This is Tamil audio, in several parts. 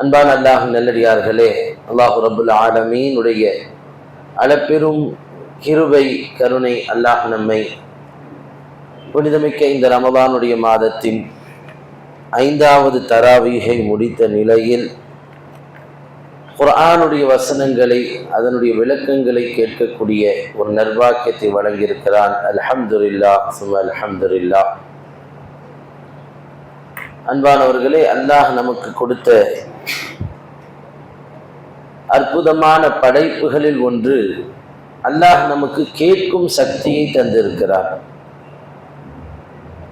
அன்பான அல்லாஹ் நல்லடியார்களே அல்லாஹு ரபுல் ஆலமீனுடைய அளப்பெரும் கிருபை கருணை அல்லாஹ் நம்மை புனிதமிக்க இந்த ரமதானுடைய மாதத்தின் ஐந்தாவது தராவீகை முடித்த நிலையில் குரானுடைய வசனங்களை அதனுடைய விளக்கங்களை கேட்கக்கூடிய ஒரு நர்வாக்கியத்தை வழங்கியிருக்கிறான். அலஹம்துல்லா சும அலஹம்துல்லா அன்பானவர்களே அல்லாஹ் நமக்கு கொடுத்த அற்புதமான படைப்புகளில் ஒன்று அல்லாஹ் நமக்கு கேட்கும் சக்தியை தந்திருக்கிறார்.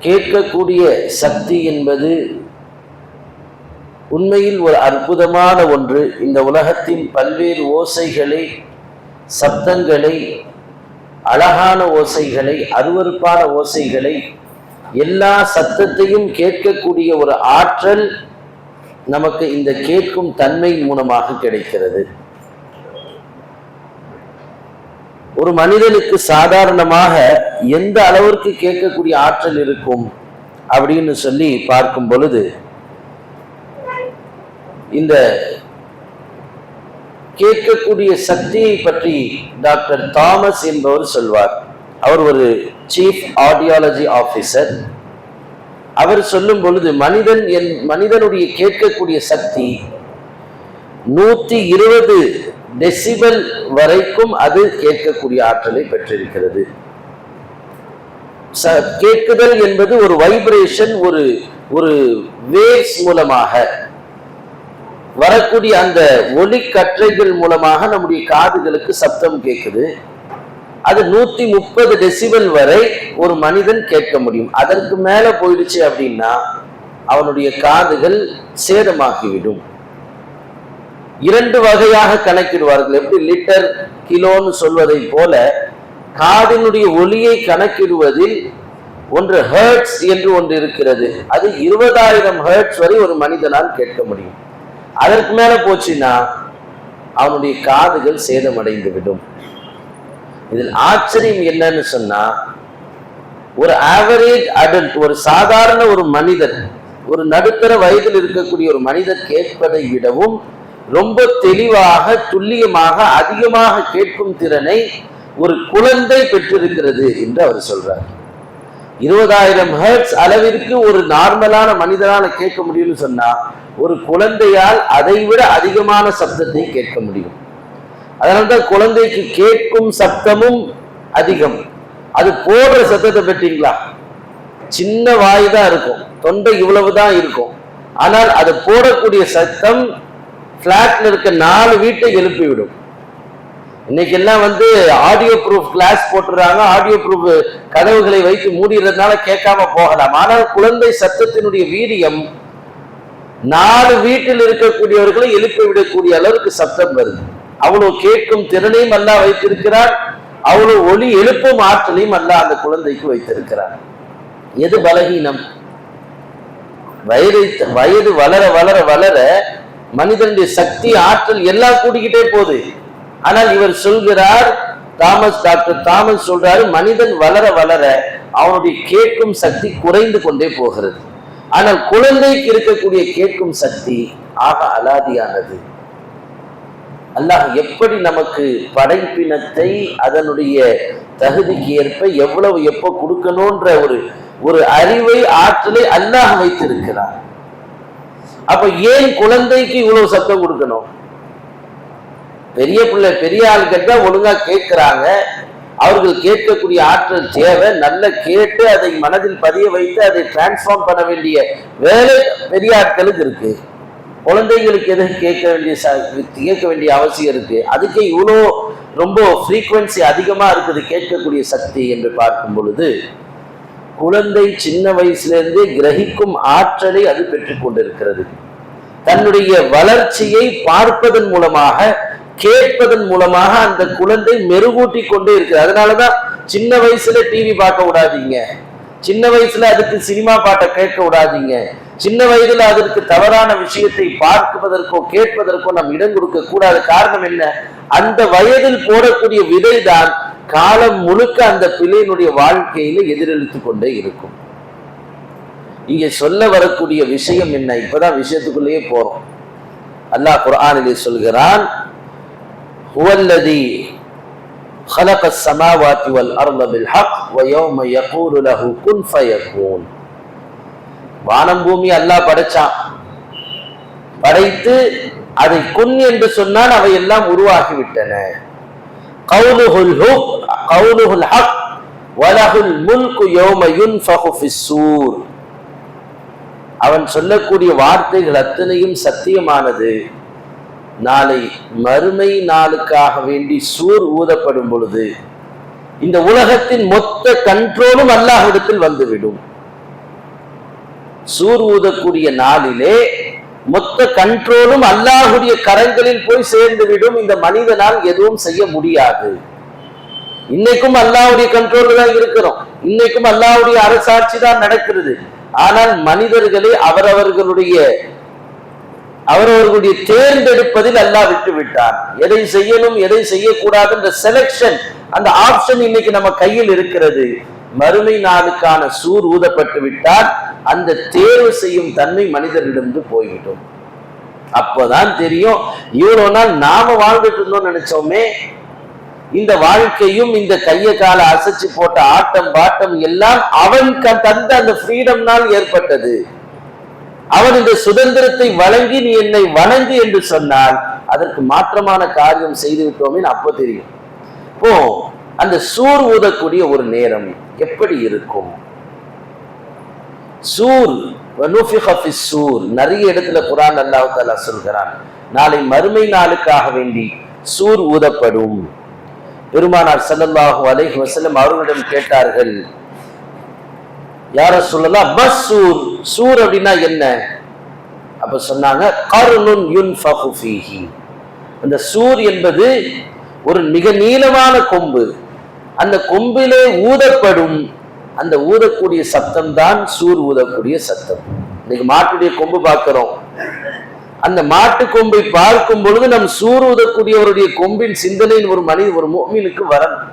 கேட்கக்கூடிய சக்தி என்பது உண்மையில் ஒரு அற்புதமான ஒன்று. இந்த உலகத்தின் பல்வேறு ஓசைகளை சப்தங்களை அழகான ஓசைகளை அருவறுப்பான ஓசைகளை எல்லா சத்தத்தையும் கேட்கக்கூடிய ஒரு ஆற்றல் நமக்கு இந்த கேட்கும் தன்மை மூலமாக கிடைக்கிறது. ஒரு மனிதனுக்கு சாதாரணமாக எந்த அளவிற்கு கேட்கக்கூடிய ஆற்றல் இருக்கும் அப்படின்னு சொல்லி பார்க்கும் பொழுது இந்த கேட்கக்கூடிய சக்தியை பற்றி டாக்டர் தாமஸ் என்பவர் சொல்வார். அவர் ஒரு சீஃப் ஆடியாலஜி ஆஃபீஸர் அவர் சொல்லும் பொழுது மனிதன் என் மனிதனுடைய கேட்கக்கூடிய சக்தி நூத்தி இருபது டெசிபல் வரைக்கும் அது கேட்கக்கூடிய ஆற்றலை பெற்றிருக்கிறது. ச- கேட்குதல் என்பது ஒரு வைப்ரேஷன் ஒரு ஒரு வேவ்ஸ் மூலமாக வரக்கூடிய அந்த ஒலி கற்றைகள் மூலமாக நம்முடைய காதுகளுக்கு சப்தம் கேட்குது. அது நூத்தி முப்பது டெசிபல் வரை ஒரு மனிதன் கேட்க முடியும். அதற்கு மேல போயிடுச்சு அப்படின்னா அவனுடைய காதுகள் சேதமாகிவிடும். இரண்டு வகையாக கணக்கிடுவார்கள். எப்படி? லிட்டர் கிலோன்னு சொல்வதை போல காதினுடைய ஒலியை கணக்கிடுவதில் ஒன்று ஹர்ட்ஸ் என்று ஒன்று இருக்கிறது. அது இருபதாயிரம் ஹர்ட்ஸ் வரை ஒரு மனிதனால் கேட்க முடியும். அதற்கு மேல போச்சுன்னா அவனுடைய காதுகள் சேதமடைந்து விடும் இதில் ஆச்சரியம் என்னன்னு சொன்னா ஒரு ஆவரேஜ் அடல்ட் ஒரு சாதாரண ஒரு மனிதன் ஒரு நடுத்தர வயதில் இருக்கக்கூடிய ஒரு மனிதர் கேட்பதை விடவும் ரொம்ப தெளிவாக துல்லியமாக அதிகமாக கேட்கும் திறனை ஒரு குழந்தை பெற்றிருக்கிறது என்று அவர் சொல்றார். இருபதாயிரம் ஹெர்ட்ஸ் அளவிற்கு ஒரு நார்மலான மனிதனால கேட்க முடியும்னு சொன்னா ஒரு குழந்தையால் அதை விட அதிகமான சப்தத்தை கேட்க முடியும். அதனால்தான் குழந்தைக்கு கேட்கும் சத்தமும் அதிகம். அது போடுற சத்தத்தை பெற்றீங்களா? சின்ன வாய் தான் இருக்கும். தொண்டை இவ்வளவு தான் இருக்கும். ஆனால் அது போடக்கூடிய சத்தம் ஃப்ளாட்ல இருக்க நாலு வீட்டை எழுப்பிவிடும். இன்னைக்கு எல்லாம் வந்து ஆடியோ ப்ரூஃப் கிளாஸ் போட்டுறாங்க. ஆடியோ ப்ரூஃப் கதவுகளை வைத்து மூடிறதுனால கேட்காம போகலாம். ஆனால் குழந்தை சத்தத்தினுடைய வீரியம் நாலு வீட்டில் இருக்கக்கூடியவர்களை எழுப்பி விடக்கூடிய அளவுக்கு சத்தம் வருது. அவ்வளவு கேட்கும் திறனையும் அல்லா வைத்திருக்கிறார். அவ்வளவு ஒளி எழுப்பும் ஆற்றலையும் அல்லா அந்த குழந்தைக்கு வைத்திருக்கிறார். எது பலகீனம்? வயது வயது வளர வளர வளர மனிதனுடைய சக்தி ஆற்றல் எல்லாம் கூடிக்கிட்டே போகுது. ஆனால் இவர் சொல்கிறார் தாமஸ் டாக்டர் தாமஸ் சொல்றாரு மனிதன் வளர வளர அவனுடைய கேட்கும் சக்தி குறைந்து கொண்டே போகிறது. ஆனால் குழந்தைக்கு இருக்கக்கூடிய கேட்கும் சக்தி ஆக அலாதியானது. அல்லாஹ் எப்படி நமக்கு படைப்பினத்தை அதனுடைய தகுதிக்கு ஏற்ப எவ்வளவு எப்போ கொடுக்கணும்ன்ற ஒரு ஒரு அறிவை ஆற்றலை அல்லாஹ் வைத்திருக்கிறார் அப்ப ஏன் குழந்தைக்கு இவ்வளவு சத்தம் கொடுக்கணும்? பெரிய பிள்ளை பெரிய ஆள் கேட்டா ஒழுங்கா கேட்கிறாங்க. அவர்கள் கேட்கக்கூடிய ஆற்றல் தேவை. நல்ல கேட்டு அதை மனதில் பதிய வைத்து அதை டிரான்ஸ்ஃபார்ம் பண்ண வேண்டிய வேலை பெரிய ஆட்களுக்கு இருக்கு. குழந்தைகளுக்கு எதுக்கு கேட்க வேண்டிய கேட்க வேண்டிய அவசியம் இருக்குது அதுக்கே இவ்வளோ ரொம்ப ஃப்ரீக்குவென்சி அதிகமாக இருக்குது கேட்கக்கூடிய சக்தி என்று பார்க்கும் பொழுது குழந்தை சின்ன வயசுலேருந்தே கிரகிக்கும் ஆற்றலை அது பெற்றுக்கொண்டிருக்கிறது தன்னுடைய வளர்ச்சியை பார்ப்பதன் மூலமாக கேட்பதன் மூலமாக அந்த குழந்தை மெருகூட்டி கொண்டே இருக்கு அதனாலதான் சின்ன வயசுல டிவி பார்க்க விடாதீங்க. சின்ன வயசுல அதுக்கு சினிமா பாட்டை கேட்க விடாதீங்க. சின்ன வயதுல அதற்கு தவறான விஷயத்தை பார்ப்பதற்கோ கேட்பதற்கோ நாம் இடம் கொடுக்க கூடாது காரணம் என்ன அந்த வயதில் போடக்கூடிய விதைதான் காலம் முழுக்க அந்த பிள்ளையினுடைய வாழ்க்கையில எதிரொலித்து கொண்டே இருக்கும் இங்க சொல்ல வரக்கூடிய விஷயம் என்ன இப்பதான் விஷயத்துக்குள்ளேயே போறோம் அல்லாஹ் குர்ஆனிலே சொல்கிறான் ஹுவல்லதி خلق السماوات والأرض بالحق ويوم يقول له كن فيكون வானம் பூமி அல்லாஹ் படைச்சான். படைத்து அதை குன் என்று சொன்னால் அவை எல்லாம் உருவாகிவிட்டன. கவுலுஹுல் ஹுக் கவுலுஹுல் ஹக் வலகுல் முல்கு யௌம யுன்ஃபஹு அவன் சொல்லக்கூடிய வார்த்தைகள் அத்தனையும் சத்தியமானது. நாளை மறுமை நாளுக்காக வேண்டி சூர் ஊதப்படும் பொழுது இந்த உலகத்தின் மொத்த கண்ட்ரோலும் அல்லாஹ்விடத்தில் வந்துவிடும். சூர் ஊதக்கூடிய நாளிலே மொத்த கண்ட்ரோலும் அல்லாஹுடைய கரங்களில் போய் சேர்ந்து விடும் இந்த மனிதனால் எதுவும் செய்ய முடியாது. இன்னைக்கும் அல்லாவுடைய கண்ட்ரோல் தான் இருக்கிறோம். இன்னைக்கும் அல்லாவுடைய அரசாட்சி தான் நடக்கிறது. ஆனால் மனிதர்களே அவரவர்களுடைய அவரவர்களுடைய தேர்ந்தெடுப்பதில் அல்லாஹ் விட்டு விட்டார் எதை செய்யணும் எதை செய்யக்கூடாது என்ற செலக்ஷன் அந்த ஆப்ஷன் இன்னைக்கு நம்ம கையில் இருக்கிறது. மறுமை நாளுக்கான சூர் ஊதப்பட்டு விட்டால் அந்த தேர்வு செய்யும் தன்மை மனிதரிடமிருந்து போய்விடும். அப்போதான் தெரியும் இவ்வளோ நாள் நாம வாழ்ந்துட்டு இருந்தோம் நினைச்சோமே இந்த வாழ்க்கையும் இந்த கைய கால அசைச்சு போட்ட ஆட்டம் பாட்டம் எல்லாம் அவன் தந்த அந்த ஃப்ரீடம்னால் ஏற்பட்டது. அவன் இந்த சுதந்திரத்தை வழங்கி நீ என்னை வணங்கு என்று சொன்னால் அதற்கு மாற்றமான காரியம் செய்து விட்டோமே அப்போ தெரியும். இப்போ அந்த சூர் ஊதக்கூடிய ஒரு நேரம் எப்படி இருக்கும்? சூர் சூர். நிறைய இடத்துல குரான் அல்லாஹ் சொல்கிறான். நாளை மறுமை நாளுக்காக வேண்டி சூர் ஊதப்படும். பெருமானார் ஸல்லல்லாஹு அலைஹி வஸல்லம் அவர்களிடம் கேட்டார்கள் யார சொல்லலாம் பஸ் சூர். சூர் அப்படின்னா என்ன? அப்ப சொன்னாங்க கருணுன் யுன்ஃபகு ஃபீஹி. அந்த சூர் என்பது ஒரு மிக நீளமான கொம்பு. அந்த கொம்பிலே ஊதப்படும் அந்த ஊதக்கூடிய சத்தம் தான் சூர் ஊதக்கூடிய சத்தம். இன்னைக்கு மாட்டுடைய கொம்பு பார்க்கிறோம். அந்த மாட்டு கொம்பை பார்க்கும் பொழுது நம் சூர் ஊதக்கூடியவருடைய கொம்பின் சிந்தனையின் ஒரு மனித ஒரு மோமினுக்கு வரணும்.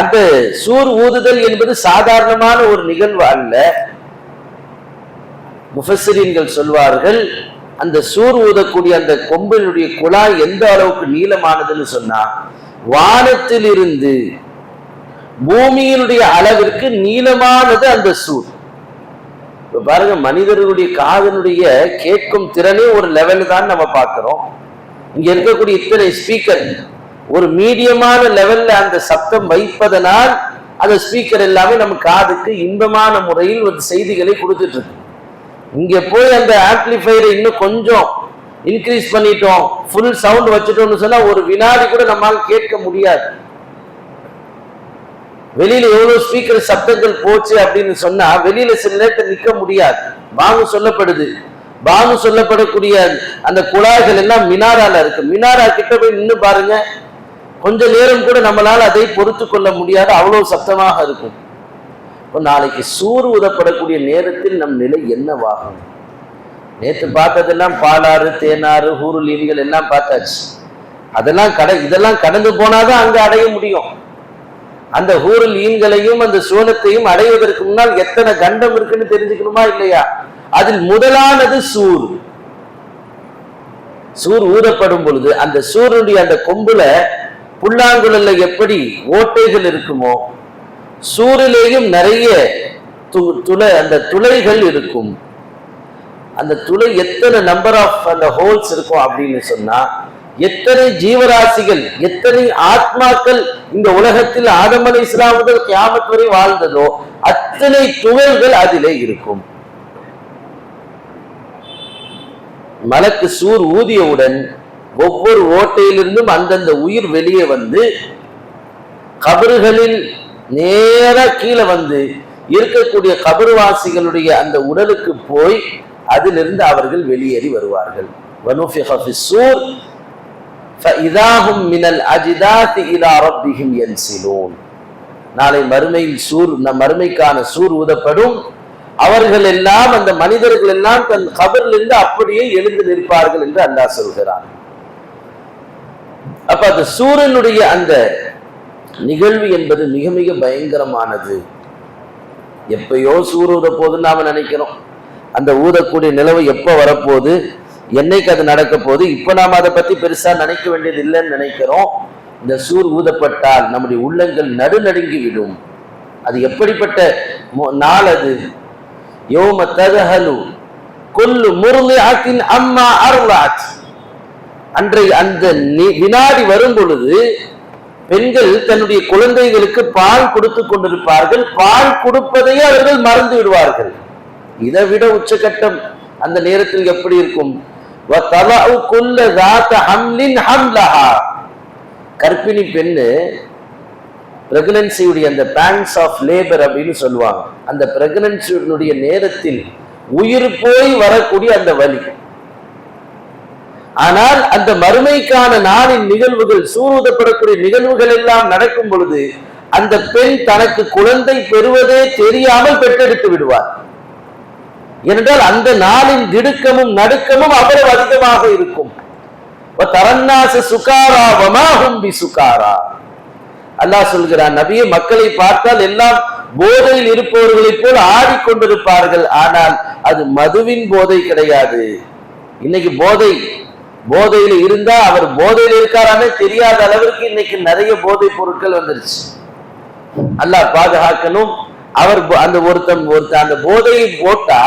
அந்த சூர் ஊதுதல் என்பது சாதாரணமான ஒரு நிகழ்வு அல்ல. முஃபஸ்ஸரீன்கள் சொல்வார்கள் அந்த சூர் ஊதக்கூடிய அந்த கொம்பினுடைய குழாய் எந்த அளவுக்கு நீளமானதுன்னு சொன்னா வானத்திலிருந்து பூமியினுடைய அளவிற்கு நீளமானது அந்த சூர். இப்ப பாருங்க மனிதர்களுடைய காதனுடைய கேட்கும் திறனே ஒரு லெவல் தான் நம்ம பார்க்கிறோம். இங்க இருக்கக்கூடிய இத்தனை ஸ்பீக்கர் ஒரு மீடியமான லெவல்ல அந்த சத்தம் வைப்பதனால் அந்த ஸ்பீக்கர் எல்லாமே நம்ம காதுக்கு இன்பமான முறையில் ஒரு செய்திகளை கொடுத்துட்டு இருக்கு. இங்க போய் அந்த ஆம்ப்ளிஃபையரை இன்னும் கொஞ்சம் இன்க்ரீஸ் பண்ணிட்டோம். ஃபுல் சவுண்ட் வச்சுட்டோம்னு சொன்னா ஒரு வினாடி கூட நம்மால் கேட்க முடியாது. வெளியில எவ்வளவு ஸ்பீக்கர் சப்தங்கள் போச்சு அப்படின்னு சொன்னா வெளியில சில நேரத்தில் நிக்க முடியாது. பாங்கு சொல்லப்படுது. பாங்கு சொல்லப்படக்கூடிய அந்த குழாய்கள் எல்லாம் மினாரால இருக்கு. மினாரா கிட்ட போய் நின்று பாருங்க. கொஞ்ச நேரம் கூட நம்மளால அதை பொறுத்து கொள்ள முடியாது அவ்வளவு சத்தமாக இருக்கும். இப்போ நாளைக்கு சூறு உதப்படக்கூடிய நேரத்தில் நம் நிலை என்னவாகும்? நேற்று பார்த்ததெல்லாம் பாலாறு தேனாறு ஹூருலீன்கள் எல்லாம் பார்த்தாச்சு. அதெல்லாம் கட இதெல்லாம் கடந்து போனாதான் அங்கே அடைய முடியும். அந்த ஹூருல் ஈன்களையும் அந்த சூனத்தையும் அடைவதற்கு முன்னால் எத்தனை கண்டம் இருக்குன்னு தெரிஞ்சுக்கணுமா இல்லையா? அதில் முதலானது சூர். சூர் ஊதப்படும் பொழுது அந்த சூரியனுடைய அந்த கொம்புல புல்லாங்குழல்ல எப்படி ஓட்டைகள் இருக்குமோ சூரிலேயும் நிறைய து- துளை அந்த துளைகள் இருக்கும். அந்த துளை எத்தனை நம்பர் ஆஃப் அந்த ஹோல்ஸ் இருக்கும் அப்படின்னு சொன்னா எத்தனை ஜீவராசிகள் எத்தனை ஆத்மாக்கள் இந்த உலகத்தில் ஆதம் அலை இஸ்லாம் முதல் கியாமத் வரை வாழ்ந்ததோ அத்தனை துகள்கள் அதிலே இருக்கும். மலக்கு சூர் ஊதியவுடன் ஒவ்வொரு ஓட்டையிலிருந்தும் அந்தந்த உயிர் வெளியே வந்து கபறுகளில் நேரா கீழே வந்து இருக்கக்கூடிய கபறுவாசிகளுடைய அந்த உடலுக்கு போய் அதிலிருந்து அவர்கள் வெளியேறி வருவார்கள். நாளை மறுமையில் சூர் நம் மறுமைக்கான சூர் ஊதப்படும். அவர்கள் எல்லாம் அந்த மனிதர்கள் எல்லாம் தன் கபரிலிருந்து அப்படியே எழுந்து நிற்பார்கள் என்று அல்லா சொல்கிறார் அப்ப அந்த சூரியனுடைய அந்த நிகழ்வு என்பது மிக மிக பயங்கரமானது. எப்பயோ சூர் உத போதுன்னு நாம நினைக்கிறோம். அந்த ஊதக்கூடிய நிலவு எப்போ வரப்போகுது? என்னைக்கு அது நடக்க போகுது? இப்போ நாம் அதை பற்றி பெருசாக நினைக்க வேண்டியது இல்லைன்னு நினைக்கிறோம். இந்த சூர் ஊதப்பட்டால் நம்முடைய உள்ளங்கள் நடுநடுங்கி விடும் அது எப்படிப்பட்ட நாள் அது? யோம ததஹலு கொல்லு முருளி ஆத்தின் அம்மா அருளாத். அன்றைய அந்த வினாடி வரும் பொழுது பெண்கள் தன்னுடைய குழந்தைகளுக்கு பால் கொடுத்து கொண்டிருப்பார்கள். பால் கொடுப்பதையே அவர்கள் மறந்து விடுவார்கள். இதை விட உச்சகட்டம் அந்த நேரத்தில் எப்படி இருக்கும்? கர்ப்பிணி பெண்ணு பிரெக்னன்சியுடைய அந்த பேங்க்ஸ் ஆஃப் லேபர் அப்படின்னு சொல்லுவாங்க. அந்த பிரெக்னன்சியுடைய நேரத்தில் உயிர் போய் வரக்கூடிய அந்த வலி. ஆனால் அந்த மறுமைக்கான நாளின் நிகழ்வுகள் சூருதப்படக்கூடிய நிகழ்வுகள் எல்லாம் நடக்கும் பொழுது அந்த பெண் தனக்கு குழந்தை பெறுவதே தெரியாமல் பெற்றெடுத்து விடுவார் ஏனென்றால் அந்த நாளின் திடுக்கமும் நடுக்கமும் அவ்வளவு அதிகமாக இருக்கும். சுகாரா சுகாரா. அல்லாஹ் சொல்கிறான் நபியை மக்களை பார்த்தால் எல்லாம் போதையில் இருப்பவர்களைப் போல் ஆடிக்கொண்டிருப்பார்கள். ஆனால் அது மதுவின் போதை கிடையாது. இன்னைக்கு போதை போதையில் இருந்தா அவர் போதையில் இருக்காரானே தெரியாத அளவிற்கு இன்னைக்கு நிறைய போதை பொருட்கள் வந்துருச்சு. அல்லாஹ் பாதுகாக்கணும். அவர் அந்த ஒருத்தன் ஒருத்தன் அந்த போதையை போட்டா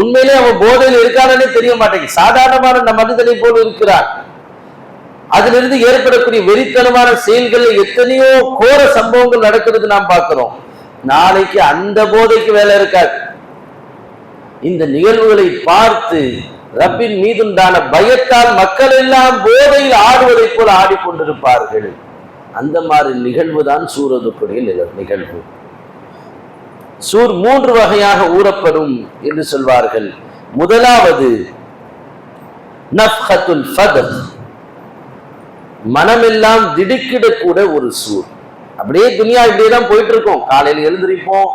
உண்மையிலே அவன் போதையில் இருக்கானே தெரிய மாட்டேங்குது. சாதாரணமான நம்ம மனிதனை போல் இருக்கிறான். அதிலிருந்து ஏற்படக்கூடிய வெறித்தனமான செயல்களில் எத்தனையோ கோர சம்பவங்கள் நடக்கிறது நாம் பார்க்கிறோம். நாளைக்கு அந்த போதைக்கு வேலை இருக்காது. இந்த நிகழ்வுகளை பார்த்து ரப்பின் மீதுண்டான பயத்தால் மக்கள் எல்லாம் போதையில் ஆடுவதைப் போல ஆடிக்கொண்டிருப்பார்கள். அந்த மாதிரி நிகழ்வு தான் சூரதுக்குடைய நிகழ்வு. சூர் மூன்று வகையாக ஊறப்படும் என்று சொல்வார்கள். முதலாவது மனமெல்லாம் திடுக்கிடக்கூட ஒரு சூர். அப்படியே துணியா இப்படியே தான் போயிட்டு இருக்கோம் காலையில் எழுந்திருப்போம்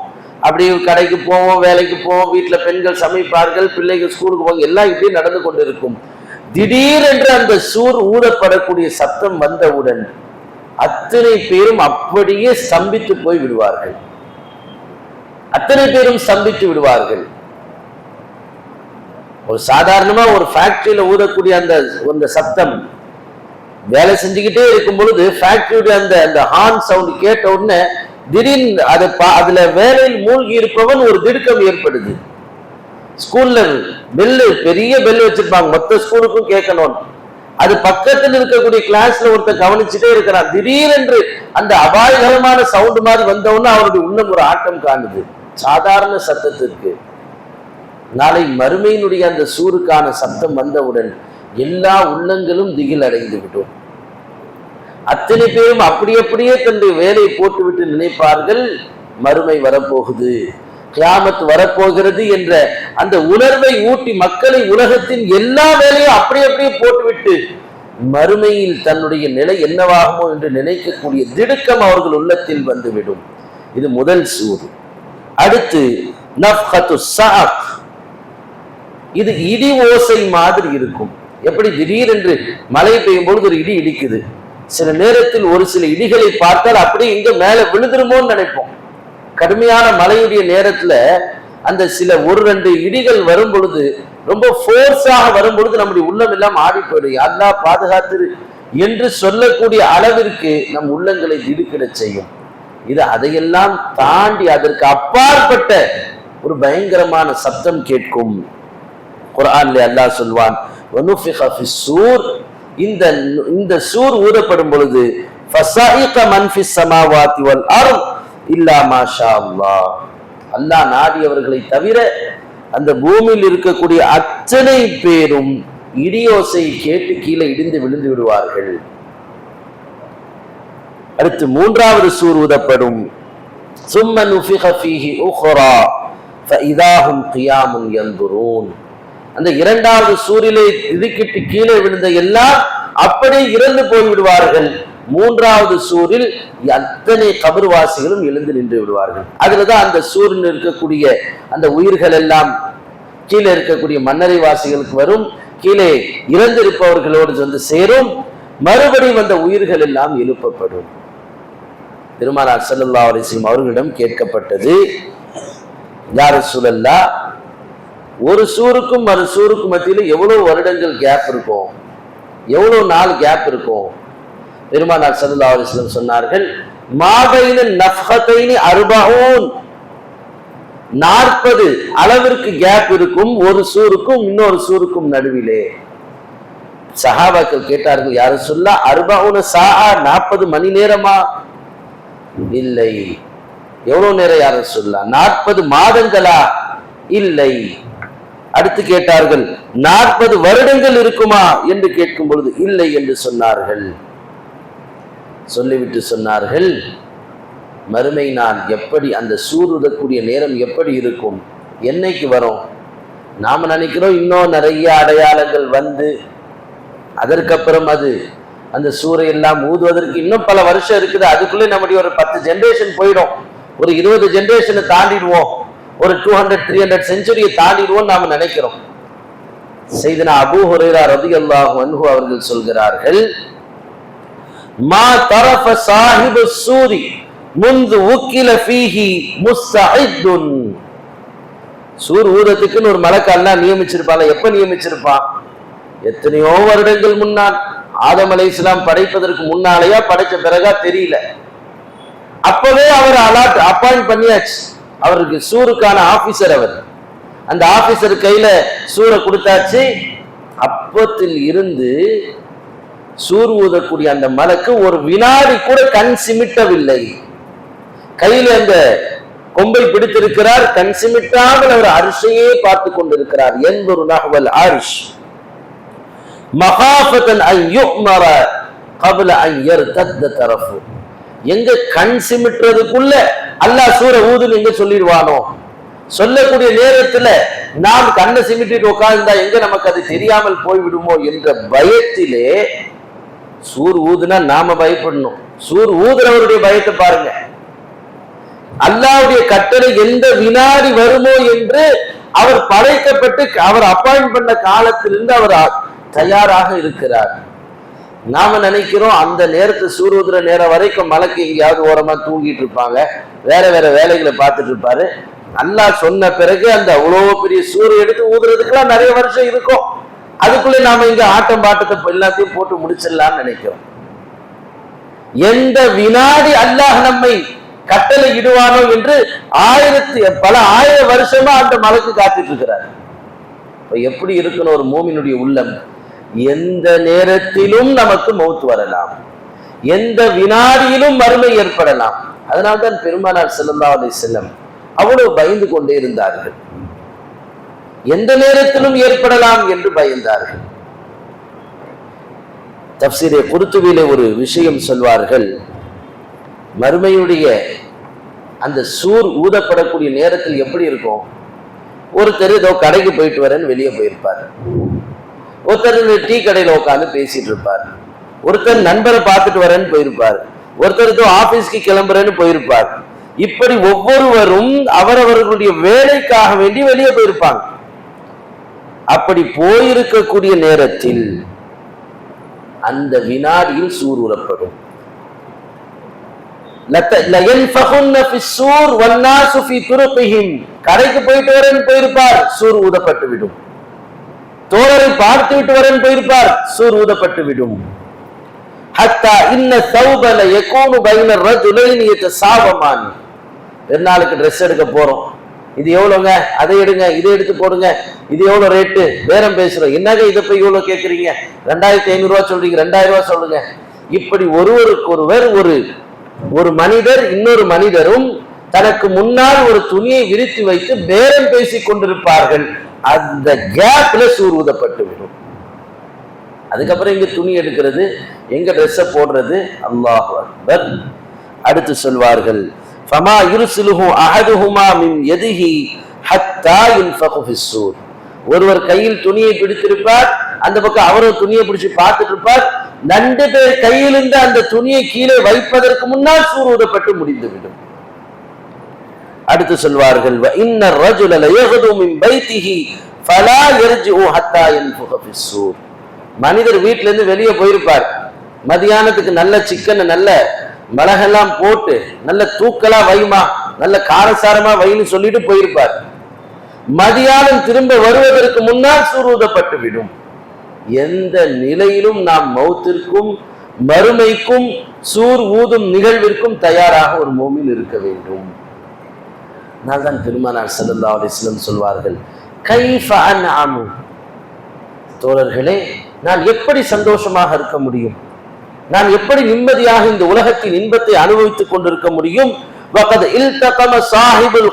அப்படியே கடைக்கு போவோம் வேலைக்கு போவோம் வீட்டில் பெண்கள் சமைப்பார்கள் பிள்ளைகள் ஸ்கூலுக்கு போவாங்க எல்லாம் இப்படியே நடந்து கொண்டிருக்கும். திடீரென்று அந்த சூர் ஊதப்படக்கூடிய சத்தம் வந்தவுடன் அத்தனை பேரும் அப்படியே ஸ்தம்பித்து போய் விடுவார்கள். அத்தனை பேரும் ஸ்தம்பித்து விடுவார்கள். ஒரு சாதாரணமா ஒரு ஃபேக்டரியில ஊதக்கூடிய அந்த அந்த சத்தம் வேலை செஞ்சுக்கிட்டே இருக்கும் பொழுது ஃபேக்டரியுடைய அந்த அந்த ஹார்ன் சவுண்ட் கேட்ட உடனே திடீர்னு அதை அதுல வேலையில் மூழ்கி இருப்பவன் ஒரு திடுக்கம் ஏற்படுது. ஸ்கூல்ல பெல்லு பெரிய பெல்லு வச்சிருப்பாங்க. மொத்த ஸ்கூலுக்கும் கேட்கணும். அது பக்கத்தில் இருக்கக்கூடிய கிளாஸ்ல ஒருத்தன் கவனிச்சுட்டே இருக்கிறான். திடீரென்று அந்த அபாயகரமான சவுண்ட் மாதிரி வந்தவுடனே அவருடைய உள்ளம் ஒரு ஆட்டம் காணுது. சாதாரண சத்தத்திற்கு. நாளை மறுமையினுடைய அந்த சூருக்கான சத்தம் வந்தவுடன் எல்லா உள்ளங்களும் திகில் அடைந்து விடும். அத்தனை பேரும் அப்படி அப்படியே தன்னுடைய வேலை போட்டுவிட்டு நினைப்பார்கள் மறுமை வரப்போகுது. கியாமத் வரப்போகிறது என்ற அந்த உணர்வை ஊட்டி மக்களை உலகத்தின் எல்லா வேலையும் அப்படி அப்படியே போட்டுவிட்டு மறுமையில் தன்னுடைய நிலை என்னவாகுமோ என்று நினைக்கக்கூடிய திடுக்கம் அவர்கள் உள்ளத்தில் வந்துவிடும். இது முதல் சூறு. அடுத்து நஃப்ஹத்து இது இடி ஓசை மாதிரி இருக்கும். எப்படி திடீரென்று மழை பெய்யும் பொழுது ஒரு இடி இடிக்குது. சில நேரத்தில் ஒரு சில இடிகளை பார்த்தால் அப்படியே இங்க மேல விழுதுருமோன்னு நினைப்போம். கடுமையான மழையுடைய நேரத்துல அந்த சில ஒரு ரெண்டு இடிகள் வரும் பொழுது ரொம்ப ஃபோர்ஸாக வரும் பொழுது நம்முடைய உள்ளம் எல்லாம் ஆடி போயிடும். யாரெல்லாம் பாதுகாத்திரு என்று சொல்லக்கூடிய அளவிற்கு நம் உள்ளங்களை திடுக்கிட செய்யும். இது அதையெல்லாம் தாண்டி அதற்கு அப்பாற்பட்ட ஒரு பயங்கரமான சப்தம் கேட்கும். குரான் அல்லாஹ் சொல்வான் சூர். இந்த இந்த சூர் ஊதப்படும் பொழுது ஃபஸாயிக இல்லா அல்லாஹ். அல்லாஹ் நாடியவர்களை தவிர அந்த பூமியில் இருக்கக்கூடிய அத்தனை பேரும் இடியோசை கேட்டு கீழே இடிந்து விழுந்து விடுவார்கள். அடுத்து மூன்றாவது சூர் உதப்படும் சும்மன் கியாமுன் எந்துரூன் அந்த இரண்டாவது சூரிலே இதுக்கிட்டு கீழே விழுந்த எல்லாம் அப்படியே இறந்து போய்விடுவார்கள். மூன்றாவது சூரில் அத்தனை கபர்வாசிகளும் எழுந்து நின்று விடுவார்கள். அதுலதான் அந்த சூரில் இருக்கக்கூடிய அந்த உயிர்கள் எல்லாம் கீழே இருக்கக்கூடிய மன்னரை வாசிகளுக்கு வரும். கீழே இறந்திருப்பவர்களோடு வந்து சேரும். மறுபடியும் அந்த உயிர்கள் எல்லாம் எழுப்பப்படும். பெருமானார் ஸல்லல்லாஹு அலைஹி அவர்களிடம் கேட்கப்பட்டது யார் சூழல்லா ஒரு சூருக்கும் மறு சூருக்கும் மத்தியில எவ்வளவு வருடங்கள் கேப் இருக்கும்? எவ்வளவு நாள் கேப் இருக்கும்? பெருமானார் சல்லா அலிஸ்லம் சொன்னார்கள் மாபைன நஃபத்தைனி அருபகூன் நாற்பது அளவிற்கு கேப் இருக்கும் ஒரு சூருக்கும் இன்னொரு சூருக்கும் நடுவிலே. சஹாபாக்கள் கேட்டார்கள் யாரும் சொல்ல அருபகுன சாஹா நாற்பது மணி நேரமா? இல்லை. எவ்வளவு நேரம் யார சொல்ல? நாற்பது மாதங்களா? இல்லை. அடுத்து கேட்டார்கள் நாற்பது வருடங்கள் இருக்குமா? என்று கேட்கும் பொழுது இல்லை என்று சொன்னார்கள். சொல்லிவிட்டு சொன்னார்கள் மறுமை நான் எப்படி அந்த சூருடக்கூடிய நேரம் எப்படி இருக்கும்? என்னைக்கு வரும்? நாம நினைக்கிறோம் இன்னும் நிறைய அடையாளங்கள் வந்து அதற்கப்புறம் அது அந்த சூறையெல்லாம் ஊதுவதற்கு இன்னும் பல வருஷம் இருக்குது. அதுக்குள்ளே நம்முடைய ஒரு பத்து ஜென்ரேஷன் போயிடும். ஒரு இருபது ஜென்ரேஷனை தாண்டிடுவோம். ஒரு டூ ஹண்ட்ரட் த்ரீ ஹண்ட்ரட் செஞ்சுரியை தாண்டிடுவோம் நாம நினைக்கிறோம். செய்தனா அபூ ரதி அல்லாஹ் அன்ஹு அவர்கள் சொல்கிறார்கள் மா தரஃப சாஹிபு சூரி முந்து உக்கில ஃபீஹி முஸ்ஸஇத்துன் சூர் ஊதத்துக்குன்னு ஒரு மலக்கால்லாம் நியமிச்சிருப்பாங்க எப்ப நியமிச்சிருப்பான்? எத்தனையோ வருடங்கள் முன்னால். ஆதம் அலை இஸ்லாம் படைப்பதற்கு முன்னாலேயா? படைச்ச பிறகா? தெரியல. அப்பவே அவர் அலாட் அப்பாயிண்ட் பண்ணியாச்சு. அவருக்கு சூருக்கான ஆபீசர் அவர். அந்த ஆபீசர் கையில சூரை கொடுத்தாச்சு. அப்பத்தில் இருந்து சூர் ஊதக்கூடிய அந்த மலக்கு ஒரு வினாடி கூட கண் சிமிட்டவில்லை. கையில அந்த கொம்பை பிடித்திருக்கிறார். கண் சிமிட்டாமல் அவர் அரிசையே பார்த்து கொண்டிருக்கிறார். என்பொரு நகவல் அரிஷ் மகாபதன் ஐயுமர கபல ஐயர் தத்த தரப்பு எங்க கண் சிமிட்டுறதுக்குள்ள அல்லாஹ் சூர ஊதுன்னு எங்க சொல்லிடுவானோ? சொல்லக்கூடிய நேரத்துல நாம் கண்ணை சிமிட்டிட்டு உட்கார்ந்தா எங்க நமக்கு அது தெரியாமல் போய்விடுமோ என்ற பயத்திலே சூர் ஊதுனா நாம பயப்படணும். சூர் ஊதுறவருடைய பயத்தை பாருங்க. அல்லாவுடைய கட்டளை எந்த வினாடி வருமோ என்று அவர் படைக்கப்பட்டு அவர் அப்பாயிண்ட் பண்ண காலத்திலிருந்து அவர் தயாராக இருக்கிறார். நாம நினைக்கிறோம் அந்த நேரத்து சூரிய நேரம் வரைக்கும் மலைக்கு எங்கேயாவது ஓரமா தூங்கிட்டு இருப்பாங்க. வேற வேற வேலைகளை பார்த்துட்டு இருப்பாரு. அல்லாஹ் சொன்ன பிறகு அந்த அவ்வளோ பெரிய சூரிய எடுத்து ஊதுறதுக்கெல்லாம் நிறைய வருஷம் இருக்கும். அதுக்குள்ளே நாம இங்க ஆட்டம் பாட்டத்தை எல்லாத்தையும் போட்டு முடிச்சிடலாம்னு நினைக்கிறோம். எந்த வினாடி அல்லாஹ் நம்மை கட்டளை இடுவானோ என்று ஆயிரத்தி பல ஆயிரம் வருஷமா அந்த மலைக்கு காத்துட்டு இருக்கிறார். இப்போ எப்படி இருக்கணும் ஒரு மூமினுடைய உள்ளம்? எந்த நேரத்திலும் நமக்கு மௌத்து வரலாம். எந்த வினாடியிலும் வறுமை ஏற்படலாம். அதனால்தான் பெருமானார் செல்லந்தா அலி செல்லம் அவ்வளவு பயந்து கொண்டே இருந்தார்கள். எந்த நேரத்திலும் ஏற்படலாம் என்று பயந்தார்கள். தப்சீரை குருத்துவிலே ஒரு விஷயம் சொல்வார்கள். மறுமையுடைய அந்த சூர் ஊதப்படக்கூடிய நேரத்தில் எப்படி இருக்கும்? ஒருத்தர் ஏதோ கடைக்கு போயிட்டு வரேன்னு வெளியே போயிருப்பார். ஒருத்தர் டீ கடையில் உட்காந்து பேசிட்டு இருப்பார். ஒருத்தர் நண்பரை பார்த்துட்டு வரேன்னு போயிருப்பார். ஒருத்தருக்கு ஆபீஸ்க்கு கிளம்புறேன்னு போயிருப்பார். இப்படி ஒவ்வொருவரும் அவரவர்களுடைய வேலைக்காக வேண்டி வெளியே போயிருப்பாங்க. அப்படி போயிருக்கக்கூடிய நேரத்தில் அந்த வினாடியில் சூர் உறப்படும் கடைக்கு போயிட்டு வரேன்னு போயிருப்பார். சூர் ஊதப்பட்டு விடும் தோழரை பார்த்து விட்டு வரேன்னு போயிருப்பார். சூர் ஊதப்பட்டு விடும். ஹத்தா இன்ன சௌபல எக்கோனு பைன ரஜுலைன் சாபமான் நாளுக்கு ட்ரெஸ் எடுக்க போறோம். இது எவ்வளோங்க? அதை எடுங்க இதை எடுத்து போடுங்க. இது எவ்வளோ ரேட்டு பேரம் பேசுகிறோம் என்னங்க இதை போய் இவ்வளோ கேட்குறீங்க ரெண்டாயிரத்தி ஐநூறுரூவா சொல்கிறீங்க ரெண்டாயிரம் ரூபா சொல்லுங்க. இப்படி ஒருவருக்கு ஒருவர் ஒரு ஒரு மனிதர் இன்னொரு மனிதரும் தனக்கு முன்னால் ஒரு துணியை விரித்து வைத்து பேரம் பேசி கொண்டிருப்பார்கள். அந்த கேப்ல சூர் ஊதப்பட்டு விடும். அதுக்கப்புறம் இங்க துணி எடுக்கிறது எங்க ட்ரெஸ்ஸை போடுறது அல்லாஹ் அக்பர். அடுத்து சொல்வார்கள் ஃபமா யுர்சிலுஹு அஹதுஹுமா மின் யதிஹி ஹத்தா யுன்ஃபகு ஃபிஸ்ஸூர் ஒருவர் கையில் துணியை பிடித்திருப்பார் அந்த பக்கம் அவரும் துணியை பிடிச்சு பார்த்துட்டு இருப்பார் நண்டு பேர் கையிலிருந்து அந்த துணியை கீழே வைப்பதற்கு முன்னால் சூர் ஊதப்பட்டு முடிந்துவிடும். அடுத்து சொல்வார்கள் இன்ன ரஜுல லயகுது மின் பைத்திஹி ஃபலா யர்ஜிஉ ஹத்தா யன்ஃபுக ஃபிஸ்ஸூர் மனிதர் வீட்ல இருந்து வெளியே போயிருப்பார். மதியானத்துக்கு நல்ல சிக்கன் நல்ல மிளகெல்லாம் போட்டு நல்ல தூக்கலா வைமா நல்ல காரசாரமா வைன்னு சொல்லிட்டு போயிருப்பார். மதியானம் திரும்ப வருவதற்கு முன்னால் சூர் ஊதப்பட்டு விடும் எந்த நிலையிலும் நாம் மௌத்திற்கும் மறுமைக்கும் சூர் ஊதும் நிகழ்விற்கும் தயாராக ஒரு மோமில் இருக்க வேண்டும். தான் பெருமானார் ஸல்லல்லாஹு அலிஸ்லம் சொல்வார்கள் கைஃப அன்அமு. தோழர்களே நான் எப்படி சந்தோஷமாக இருக்க முடியும்? நான் எப்படி நிம்மதியாக இந்த உலகத்தின் இன்பத்தை அனுபவித்துக் கொண்டிருக்க முடியும்? சூருதக்கூடியவர் இல்தகம சாஹிபுல்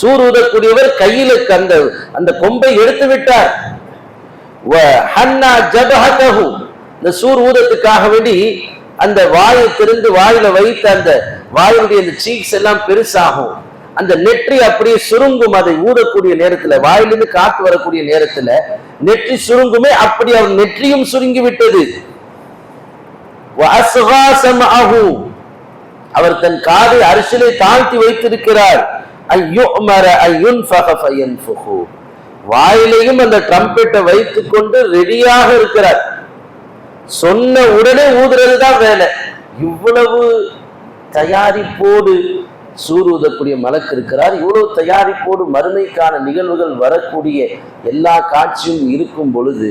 சூர் கையில அந்த அந்த கொம்பை எடுத்து விட்டார். வ ஹன்னா இந்த சூர் ஊதத்துக்காக வேண்டி அந்த வாயை திறந்து வாயில வைத்த அந்த வாயுடைய அந்த சீக்ஸ் எல்லாம் பெருசாகும். அந்த நெற்றி அப்படியே சுருங்கும் அதை ஊதக்கூடிய நேரத்துல வாயிலிருந்து காத்து வரக்கூடிய நேரத்துல நெற்றி சுருங்குமே அப்படி அவர் நெற்றியும் சுருங்கி விட்டது அவர் தன் காதை அரிசிலை தாழ்த்தி வைத்திருக்கிறார். வாயிலையும் அந்த ட்ரம்பெட்டை வைத்துக் கொண்டு ரெடியாக இருக்கிறார். சொன்ன உடனே ஊதுறது தான் வேலை. இவ்வளவு தயாரிப்போடு சூர் ஊதக்கூடிய மலக்கு இருக்கிறார். இவ்வளவு தயாரிப்போடு மறுமைக்கான நிகழ்வுகள் வரக்கூடிய எல்லா காட்சியும் இருக்கும் பொழுது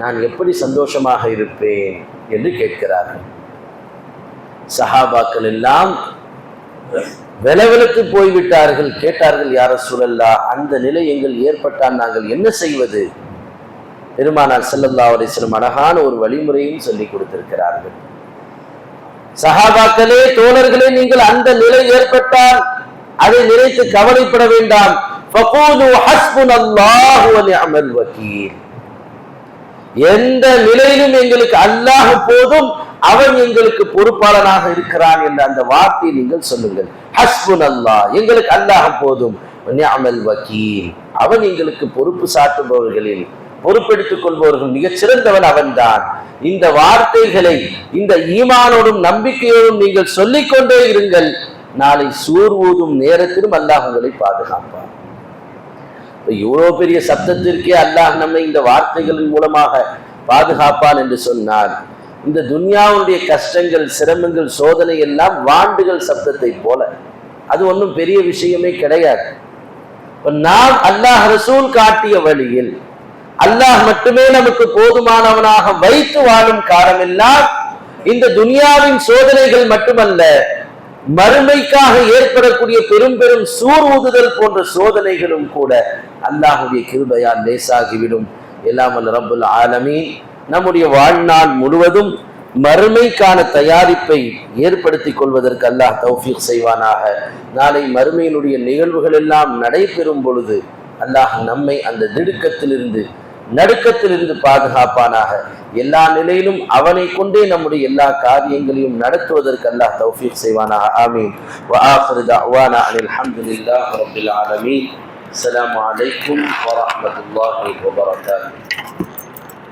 நான் எப்படி சந்தோஷமாக இருப்பேன் என்று கேட்கிறார்கள். சஹாபாக்கள் எல்லாம் விளவிலுக்கு போய்விட்டார்கள். கேட்டார்கள் யார சூழல்லா அந்த நிலை எங்கள் ஏற்பட்டால் நாங்கள் என்ன செய்வது? பெருமானார் ஸல்லல்லாஹு அலைஹி அழகான ஒரு வழிமுறையும் சொல்லி கொடுத்திருக்கிறார்கள். சகாபாக்களே தோழர்களே நீங்கள் அந்த நிலை ஏற்பட்டால் அதை நினைத்து கவலைப்பட வேண்டாம். எந்த நிலையிலும் எங்களுக்கு அல்லாஹ் போதும் அவன் எங்களுக்கு பொறுப்பாளனாக இருக்கிறான் என்ற அந்த வார்த்தையை நீங்கள் சொல்லுங்கள். ஹஸ்புன் அல்லாஹ் எங்களுக்கு அல்லாஹ் போதும். அமல் வக்கீல் அவன் எங்களுக்கு பொறுப்பு சாட்டுபவர்களில் பொறுப்பெடுத்துக் கொள்பவர்கள் மிகச் சிறந்தவன் அவன்தான். இந்த வார்த்தைகளை இந்த ஈமானோடும் நம்பிக்கையோடும் நீங்கள் சொல்லிக்கொண்டே இருங்கள். நாளை சூர் ஊதும் நேரத்திலும் அல்லாஹ் உங்களை பாதுகாப்பார் இப்ப இவ்வளவு பெரிய சப்தத்திற்கே அல்லாஹ் நம்மை இந்த வார்த்தைகளின் மூலமாக பாதுகாப்பான் என்று சொன்னார் இந்த துன்யாவுடைய கஷ்டங்கள் சிரமங்கள் சோதனை எல்லாம் வாண்டுகள் சப்தத்தை போல. அது ஒன்றும் பெரிய விஷயமே கிடையாது. நாம் அல்லாஹ் ரசூல் காட்டிய வழியில் அல்லாஹ் மட்டுமே நமக்கு போதுமானவனாக வைத்து வாழும் காலமெல்லாம் இந்த துனியாவின் சோதனைகள் மட்டுமல்ல மறுமைக்காக ஏற்படக்கூடிய பெரும் பெரும் சூர் ஊதுதல் போன்ற சோதனைகளும் கூட அல்லாஹுடைய கிருபையால் லேசாகிவிடும். எல்லாம் ரபுல் ரப்புல் நம்முடைய வாழ்நாள் முழுவதும் மறுமைக்கான தயாரிப்பை ஏற்படுத்தி கொள்வதற்கு அல்லாஹ் தௌஃபீக் செய்வானாக. நாளை மறுமையினுடைய நிகழ்வுகள் எல்லாம் நடைபெறும் பொழுது அல்லாஹ் நம்மை அந்த திடுக்கத்திலிருந்து நடுக்கத்திலிருந்து பாதுகாப்பானாக எல்லா நிலையிலும் அவனை கொண்டே நம்முடைய எல்லா காரியங்களையும் நடத்துவதற்கு அல்லாஹ் தௌஃபீக் செய்வானாக ஆமீன் وآخر دعوانا أن الحمد لله رب العالمين السلام عليكم ورحمة الله وبركاته